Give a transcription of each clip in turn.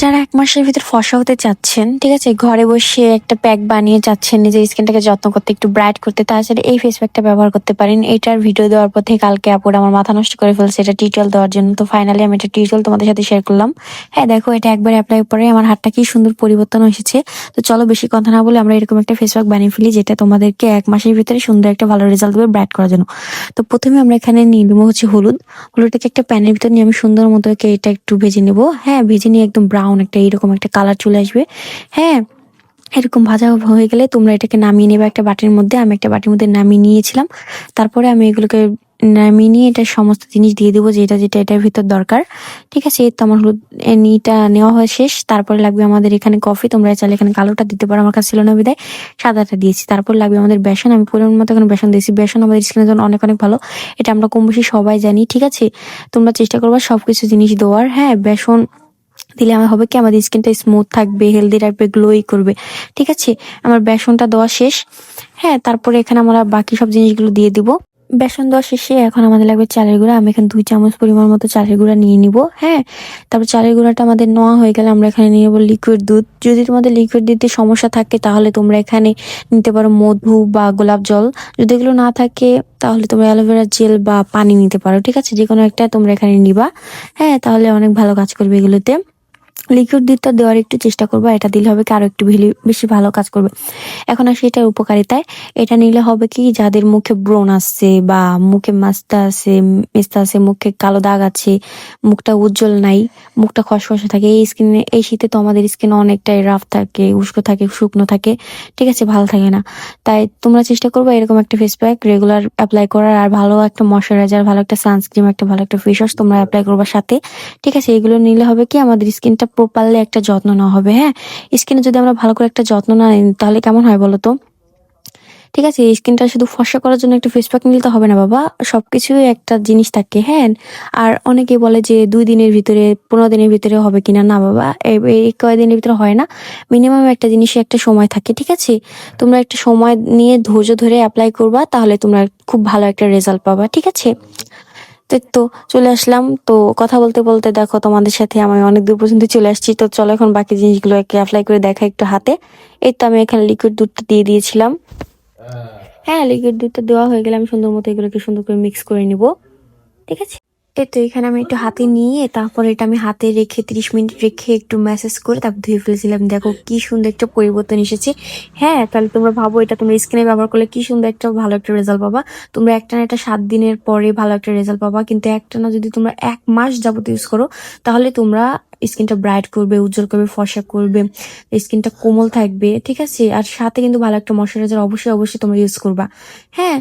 যারা এক মাসের ভিতর ফসা হতে চাচ্ছেন, ঠিক আছে, ঘরে বসে একটা প্যাক বানিয়ে চাচ্ছেন নিজের স্কিনটাকে যত্ন করতে, একটু ব্রাইট করতে, তাছাড়া এই ফেস প্যাকটা ব্যবহার করতে পারেন। এটার ভিডিও দেওয়ার পর থেকে কালকে আপুর আমার মাথা নষ্ট করে ফেলছে, এটা টিউটোরিয়াল দেওয়ার জন্য। তো ফাইনালি আমি এটা টিউটোরিয়াল তোমাদের সাথে শেয়ার করলাম। হ্যাঁ দেখো, এটা একবার অ্যাপ্লাই পরে আমার হাতটা কি সুন্দর পরিবর্তন এসেছে। তো চলো বেশি কথা না বলে আমরা এরকম একটা ফেস প্যাক বানিয়ে ফেলি, যেটা তোমাদেরকে এক মাসের ভিতরে সুন্দর একটা ভালো রেজাল্ট দেবে ব্রাইট করার জন্য। তো প্রথমে আমরা এখানে নিয়ে হচ্ছে হলুদ। হলুদটাকে একটা প্যানের ভিতর নিয়ে আমি সুন্দর মতো এটা একটু ভেজে নেব। হ্যাঁ ভেজে নিয়ে একদম ব্রাউন একটা এইরকম একটা কালার চলে আসবে। হ্যাঁ এরকম ভাজা হয়ে গেলে তোমরা এটাকে নামিয়ে নেবে একটা বাটির মধ্যে। আমি একটা বাটির মধ্যে নামিয়ে নিয়েছিলাম। তারপরে আমি এগুলোকে নামিয়ে নিয়ে এটা সমস্ত জিনিস দিয়ে দেবো যেটা যেটা এটার ভিতর দরকার। ঠিক আছে তো আমার হলুদ নিটা নেওয়া হয়ে শেষ। তারপরে লাগবে আমাদের এখানে কফি। তোমরা চাইলে এখানে কালোটা দিতে পারো। আমার কাছে ছিল না বিদায়, সাদাটা দিয়েছি। তারপর লাগবে আমাদের বেসন। আমি পরিমাণ মতো এখানে বেসন দিয়েছি। বেসন আমাদের স্কিনের জন্য অনেক অনেক ভালো। এটা আমরা কম বেশি সবাই জানি। ঠিক আছে, তোমরা চেষ্টা করবা সবকিছু জিনিস দেওয়ার। হ্যাঁ বেসন দিলে আমার হবে কি আমাদের স্কিনটা স্মুথ থাকবে হেলদি রাখবে গ্লোই করবে। ঠিক আছে? আমার বেসনটা দেওয়া শেষ। হ্যাঁ তারপরে এখানে আমরা বাকি সব জিনিসগুলো দিয়ে দিব। বেসন দেওয়া শেষে এখন আমাদের লাগবে চালের গুঁড়া। আমি এখানে দুই চামচ পরিমাণ মতো চালের গুঁড়া নিয়ে নিব। হ্যাঁ তারপর চালের গুঁড়াটা আমাদের নেওয়া হয়ে গেলে আমরা এখানে নিয়ে নেব লিকুইড দুধ। যদি তোমাদের লিকুইড দিতে সমস্যা থাকে, তাহলে তোমরা এখানে নিতে পারো মধু বা গোলাপ জল। যদি এগুলো না থাকে, তাহলে তোমরা অ্যালোভেরা জেল বা পানি নিতে পারো। ঠিক আছে? যে কোনো একটা তোমরা এখানে নিবা। হ্যাঁ তাহলে অনেক ভালো কাজ করবে এগুলোতে। লিকুইড দুধটা দেওয়ার একটু চেষ্টা করব এটা দিলে হবে কি আরও একটু বেশি ভালো কাজ করবে। এখন আসি এটার উপকারিতায়। এটা নিলে হবে কি যাদের মুখে ব্রণ আসছে বা মুখে মাস্তা আছে মেস্তা আছে, মুখে কালো দাগ আছে, মুখটা উজ্জ্বল নাই, মুখটা খসখসে থাকে, এই স্কিনে, এই শীতে তো আমাদের স্কিন অনেকটাই রাফ থাকে উস্কো থাকে, শুকনো থাকে, ঠিক আছে, ভালো থাকে না। তাই তোমরা চেষ্টা করবে এরকম একটা ফেস প্যাক রেগুলার অ্যাপ্লাই করার, আর ভালো একটা ময়শ্চারাইজার ভালো একটা সানস্ক্রিম একটা ভালো একটা ফেস ওয়াশ তোমরা অ্যাপ্লাই করবার সাথে। ঠিক আছে, এগুলো নিলে হবে কি আমাদের স্কিনটা প্রপারলি একটা যত্ন নেওয়া হবে হ্যাঁ? স্কিনে যদি আমরা ভালো করে একটা যত্ন না নিই, তাহলে কেমন হয় বলো তো? ঠিক আছে স্কিনটা শুধু ফর্সা করার জন্য একটা ফেস প্যাক নিলে তো হবে না বাবা। সবকিছুই একটা জিনিস থাকে হ্যাঁ? আর অনেকে বলে যে দুই দিনের ভিতরে, পনেরো দিনের ভিতরে হবে কিনা? না বাবা এই- এই কয়েকদিনের ভিতরে হয় না। মিনিমাম একটা জিনিসে একটা সময় থাকে, ঠিক আছে? তোমরা একটা সময় নিয়ে ধৈর্য ধরে অ্যাপ্লাই করবা, তাহলে তোমরা খুব ভালো একটা রেজাল্ট পাবা, ঠিক আছে? তো চলে আসলাম। তো কথা বলতে বলতে দেখো তোমাদের সাথে আমি অনেক দূর পর্যন্ত চলে আসছি। তো চলো এখন বাকি জিনিসগুলো একে অ্যাপ্লাই করে দেখা একটু হাতে। এই তো আমি এখানে লিকুইড দুধটা দিয়ে দিয়েছিলাম। হ্যাঁ লিকুইড দুধটা দেওয়া হয়ে গেলে আমি সুন্দর মতো এগুলোকে সুন্দর করে মিক্স করে নিব। ঠিক আছে? এই তো এখানে আমি একটু হাতে নিয়ে তারপর এটা আমি হাতে রেখে তিরিশ মিনিট রেখে একটু ম্যাসেজ করে তারপর ধুয়ে ফেলেছিলাম। দেখো কি সুন্দর একটা পরিবর্তন এসেছে। হ্যাঁ তাহলে তোমরা ভাবো এটা তোমরা স্কিনে ব্যবহার করলে কি সুন্দর একটা ভালো একটা রেজাল্ট পাবা। তোমরা একটা না একটা সাত দিনের পরে ভালো একটা রেজাল্ট পাবা। কিন্তু একটা না যদি তোমরা এক মাস যাবত ইউজ করো, তাহলে তোমরা স্কিনটা ব্রাইট করবে, উজ্জ্বল করবে, ফর্সা করবে, স্কিনটা কোমল থাকবে, ঠিক আছে? আর সাথে কিন্তু ভালো একটা ময়শ্চারাইজার অবশ্যই অবশ্যই তোমরা ইউজ করবা। হ্যাঁ?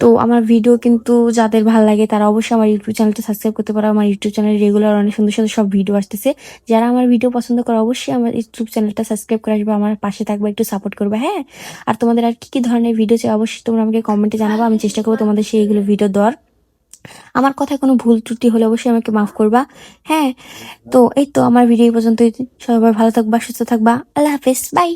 তো আমার ভিডিও কিন্তু যাদের ভালো লাগে, তারা অবশ্যই আমার ইউটিউব চ্যানেলটা সাবস্ক্রাইব করতে পারো। আমার ইউটিউব চ্যানেলে রেগুলার অনেক সুন্দর সুন্দর সব ভিডিও আসতেছে। যারা আমার ভিডিও পছন্দ করে, অবশ্যই আমার ইউটিউব চ্যানেলটা সাবস্ক্রাইব করে আসবে, আমার পাশে থাকবে, একটু সাপোর্ট করবে হ্যাঁ? আর তোমাদের আর কি কি ধরনের ভিডিও চাই, অবশ্যই তোমরা আমাকে কমেন্টে জানাব, আমি চেষ্টা করব তোমাদের সেইগুলো ভিডিও দেওয়ার। আমার কথায় কোনো ভুল ত্রুটি হলে অবশ্যই আমাকে মাফ করবা। হ্যাঁ তো এই তো আমার ভিডিও পর্যন্তই। সবাই ভালো থাকবা, সুস্থ থাকবা। আল্লাহ হাফেজ বাই